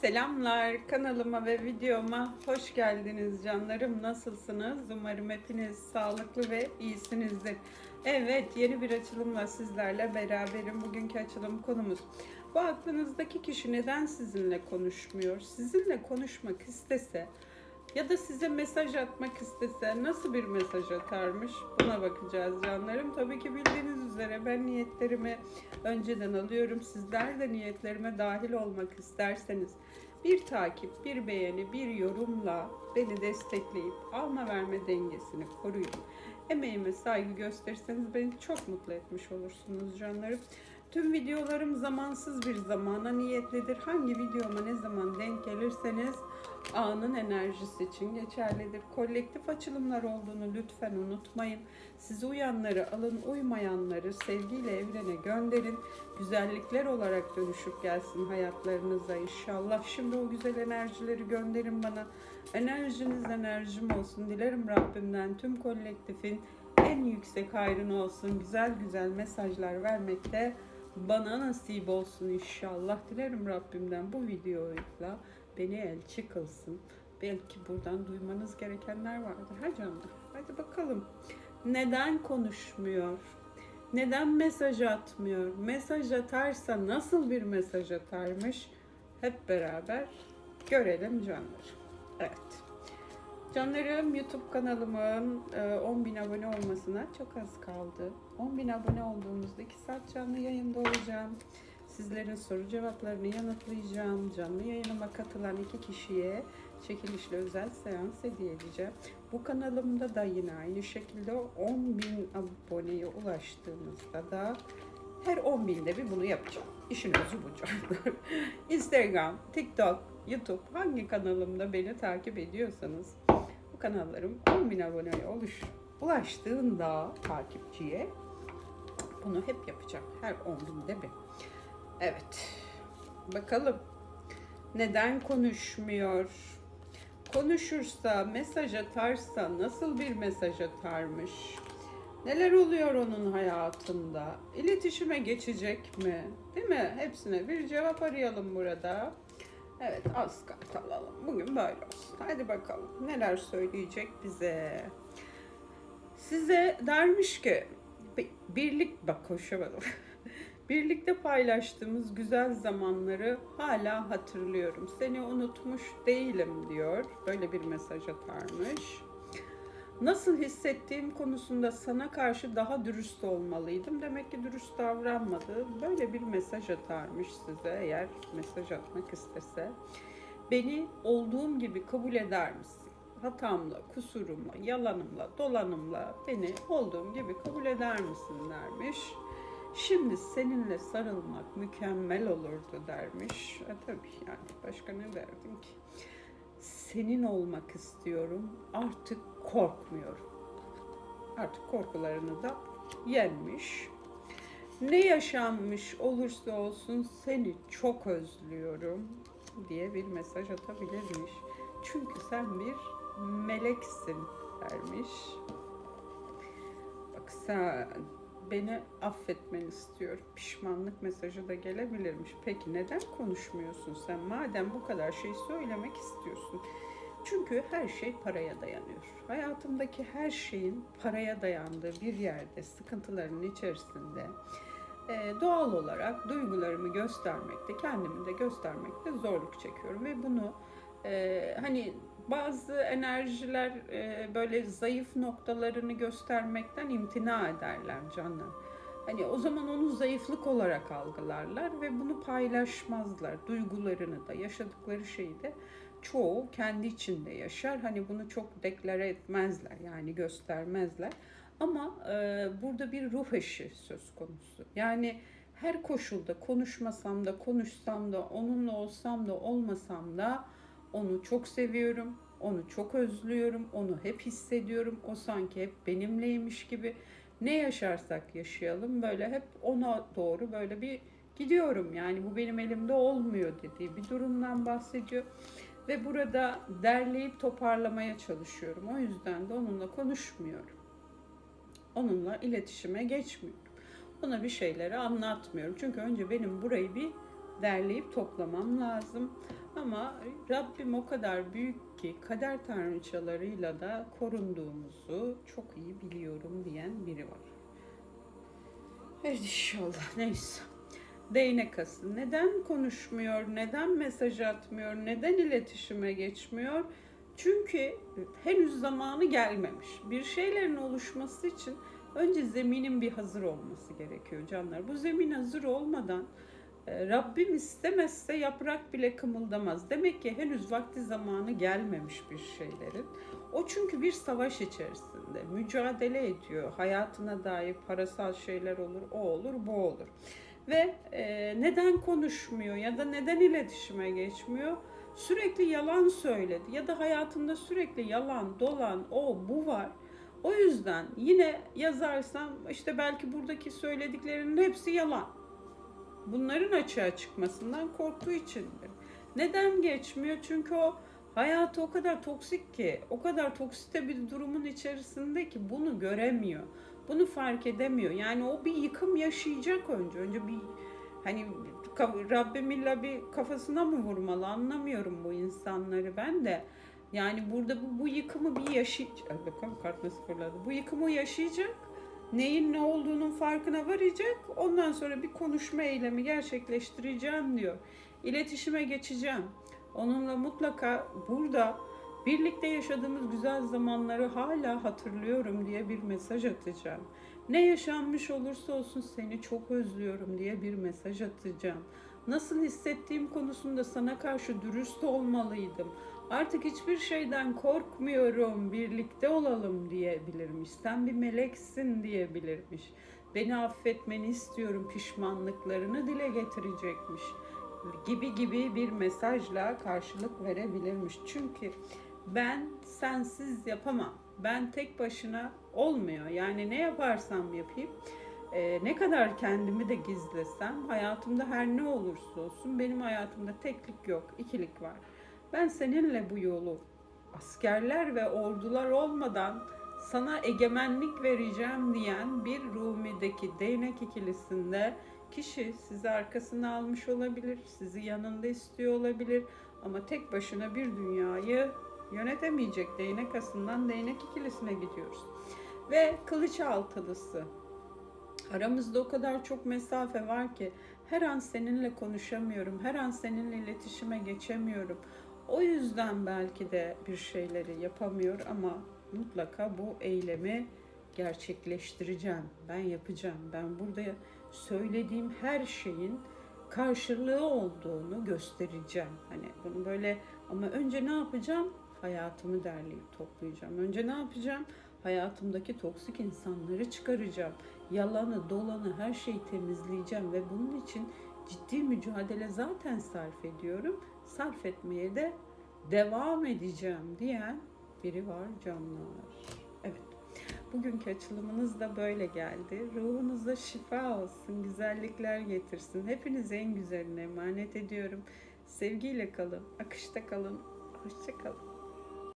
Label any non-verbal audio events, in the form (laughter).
Selamlar kanalıma ve videoma hoş geldiniz canlarım. Nasılsınız? Umarım hepiniz sağlıklı ve iyisinizdir. Evet yeni bir açılımla sizlerle beraberim. Bugünkü açılım konumuz. Bu aklınızdaki kişi neden sizinle konuşmuyor? Sizinle konuşmak istese ya da size mesaj atmak istese nasıl bir mesaj atarmış? Buna bakacağız canlarım. Tabii ki bildiğiniz üzere ben niyetlerimi önceden alıyorum. Sizler de niyetlerime dahil olmak isterseniz bir takip, bir beğeni, bir yorumla beni destekleyip alma verme dengesini koruyun. Emeğime saygı gösterirseniz beni çok mutlu etmiş olursunuz canlarım. Tüm videolarım zamansız bir zamana niyetlidir. Hangi videoma ne zaman denk gelirseniz anın enerjisi için geçerlidir. Kolektif açılımlar olduğunu lütfen unutmayın. Sizi uyanları alın, uymayanları sevgiyle evrene gönderin. Güzellikler olarak dönüşüp gelsin hayatlarınıza inşallah. Şimdi o güzel enerjileri gönderin bana. Enerjiniz enerjim olsun. Dilerim Rabbimden tüm kolektifin en yüksek hayrını olsun. Güzel güzel mesajlar vermekte bana nasip olsun inşallah. Dilerim Rabbimden bu videoyla beni elçi kılsın. Belki buradan duymanız gerekenler vardır. Ha canım. Hadi bakalım. Neden konuşmuyor? Neden mesaj atmıyor? Mesaj atarsa nasıl bir mesaj atarmış? Hep beraber görelim canlar. Evet. Canlarım YouTube kanalımın e, 10.000 abone olmasına çok az kaldı. 10.000 abone olduğumuzda 2 saat canlı yayında olacağım. Sizlerin soru cevaplarını yanıtlayacağım. Canlı yayınıma katılan iki kişiye çekilişli özel seans hediye edeceğim. Bu kanalımda da yine aynı şekilde 10.000 aboneye ulaştığımızda da her 10 binde bir bunu yapacağım. İşin özü bu canlar. (laughs) Instagram, TikTok, YouTube hangi kanalımda beni takip ediyorsanız kanallarım 10 bin aboneye oluş, ulaştığında takipçiye bunu hep yapacağım. Her 10 binde bir. Evet. Bakalım. Neden konuşmuyor? Konuşursa, mesaj atarsa nasıl bir mesaj atarmış? Neler oluyor onun hayatında? İletişime geçecek mi? Değil mi? Hepsine bir cevap arayalım burada. Evet az kart alalım. Bugün böyle olsun. Hadi bakalım neler söyleyecek bize. Size dermiş ki bi- birlik bak koşamadım. (laughs) Birlikte paylaştığımız güzel zamanları hala hatırlıyorum. Seni unutmuş değilim diyor. Böyle bir mesaj atarmış. Nasıl hissettiğim konusunda sana karşı daha dürüst olmalıydım. Demek ki dürüst davranmadı. Böyle bir mesaj atarmış size eğer mesaj atmak istese. Beni olduğum gibi kabul eder misin? Hatamla, kusurumla, yalanımla, dolanımla beni olduğum gibi kabul eder misin dermiş. Şimdi seninle sarılmak mükemmel olurdu dermiş. E tabii yani başka ne derdin ki? Senin olmak istiyorum. Artık korkmuyorum. Artık korkularını da yenmiş. Ne yaşanmış olursa olsun seni çok özlüyorum diye bir mesaj atabilirmiş. Çünkü sen bir meleksin dermiş. Bak sen beni affetmeni istiyorum. Pişmanlık mesajı da gelebilirmiş. Peki neden konuşmuyorsun sen? Madem bu kadar şey söylemek istiyorsun. Çünkü her şey paraya dayanıyor. Hayatımdaki her şeyin paraya dayandığı bir yerde, sıkıntıların içerisinde e, doğal olarak duygularımı göstermekte, kendimi de göstermekte zorluk çekiyorum ve bunu e, hani bazı enerjiler e, böyle zayıf noktalarını göstermekten imtina ederler canım. Hani o zaman onu zayıflık olarak algılarlar ve bunu paylaşmazlar. Duygularını da, yaşadıkları şeyi de çoğu kendi içinde yaşar. Hani bunu çok deklare etmezler yani göstermezler. Ama e, burada bir ruh eşi söz konusu. Yani her koşulda konuşmasam da, konuşsam da, onunla olsam da, olmasam da onu çok seviyorum. Onu çok özlüyorum. Onu hep hissediyorum. O sanki hep benimleymiş gibi. Ne yaşarsak yaşayalım böyle hep ona doğru böyle bir gidiyorum. Yani bu benim elimde olmuyor dediği bir durumdan bahsediyor. Ve burada derleyip toparlamaya çalışıyorum. O yüzden de onunla konuşmuyorum. Onunla iletişime geçmiyorum. Ona bir şeyleri anlatmıyorum. Çünkü önce benim burayı bir derleyip toplamam lazım. Ama Rabbim o kadar büyük ki kader tanrıçalarıyla da korunduğumuzu çok iyi biliyorum diyen biri var. Evet inşallah neyse. Değnek ası. Neden konuşmuyor? Neden mesaj atmıyor? Neden iletişime geçmiyor? Çünkü henüz zamanı gelmemiş. Bir şeylerin oluşması için önce zeminin bir hazır olması gerekiyor canlar. Bu zemin hazır olmadan Rabbim istemezse yaprak bile kımıldamaz. Demek ki henüz vakti zamanı gelmemiş bir şeylerin. O çünkü bir savaş içerisinde mücadele ediyor. Hayatına dair parasal şeyler olur, o olur, bu olur. Ve e, neden konuşmuyor ya da neden iletişime geçmiyor? Sürekli yalan söyledi ya da hayatında sürekli yalan, dolan, o, bu var. O yüzden yine yazarsam işte belki buradaki söylediklerinin hepsi yalan. Bunların açığa çıkmasından korktuğu içindir. Neden geçmiyor? Çünkü o hayatı o kadar toksik ki, o kadar toksite bir durumun içerisinde ki bunu göremiyor. Bunu fark edemiyor. Yani o bir yıkım yaşayacak önce. Önce bir hani Rabbim illa bir kafasına mı vurmalı anlamıyorum bu insanları ben de. Yani burada bu, bu yıkımı bir yaşayacak. Bakalım kart nasıl fırladı. Bu yıkımı yaşayacak. Neyin ne olduğunun farkına varacak. Ondan sonra bir konuşma eylemi gerçekleştireceğim diyor. İletişime geçeceğim. Onunla mutlaka burada birlikte yaşadığımız güzel zamanları hala hatırlıyorum diye bir mesaj atacağım. Ne yaşanmış olursa olsun seni çok özlüyorum diye bir mesaj atacağım. Nasıl hissettiğim konusunda sana karşı dürüst olmalıydım. Artık hiçbir şeyden korkmuyorum, birlikte olalım diyebilirmiş. Sen bir meleksin diyebilirmiş. Beni affetmeni istiyorum, pişmanlıklarını dile getirecekmiş gibi gibi bir mesajla karşılık verebilirmiş. Çünkü ben sensiz yapamam. Ben tek başına olmuyor. Yani ne yaparsam yapayım, e, ne kadar kendimi de gizlesem, hayatımda her ne olursa olsun benim hayatımda teklik yok, ikilik var. Ben seninle bu yolu askerler ve ordular olmadan sana egemenlik vereceğim diyen bir Rumi'deki değnek ikilisinde kişi sizi arkasına almış olabilir, sizi yanında istiyor olabilir ama tek başına bir dünyayı yönetemeyecek değnek asından değnek ikilisine gidiyoruz. Ve kılıç altılısı. Aramızda o kadar çok mesafe var ki her an seninle konuşamıyorum, her an seninle iletişime geçemiyorum. O yüzden belki de bir şeyleri yapamıyor ama mutlaka bu eylemi gerçekleştireceğim. Ben yapacağım. Ben burada söylediğim her şeyin karşılığı olduğunu göstereceğim. Hani bunu böyle ama önce ne yapacağım? Hayatımı derleyip toplayacağım. Önce ne yapacağım? Hayatımdaki toksik insanları çıkaracağım. Yalanı, dolanı, her şeyi temizleyeceğim ve bunun için ciddi mücadele zaten sarf ediyorum. Sarf etmeye de devam edeceğim diyen biri var canlar. Evet. Bugünkü açılımınız da böyle geldi. Ruhunuza şifa olsun, güzellikler getirsin. Hepinize en güzeline emanet ediyorum. Sevgiyle kalın, akışta kalın. Hoşça kalın.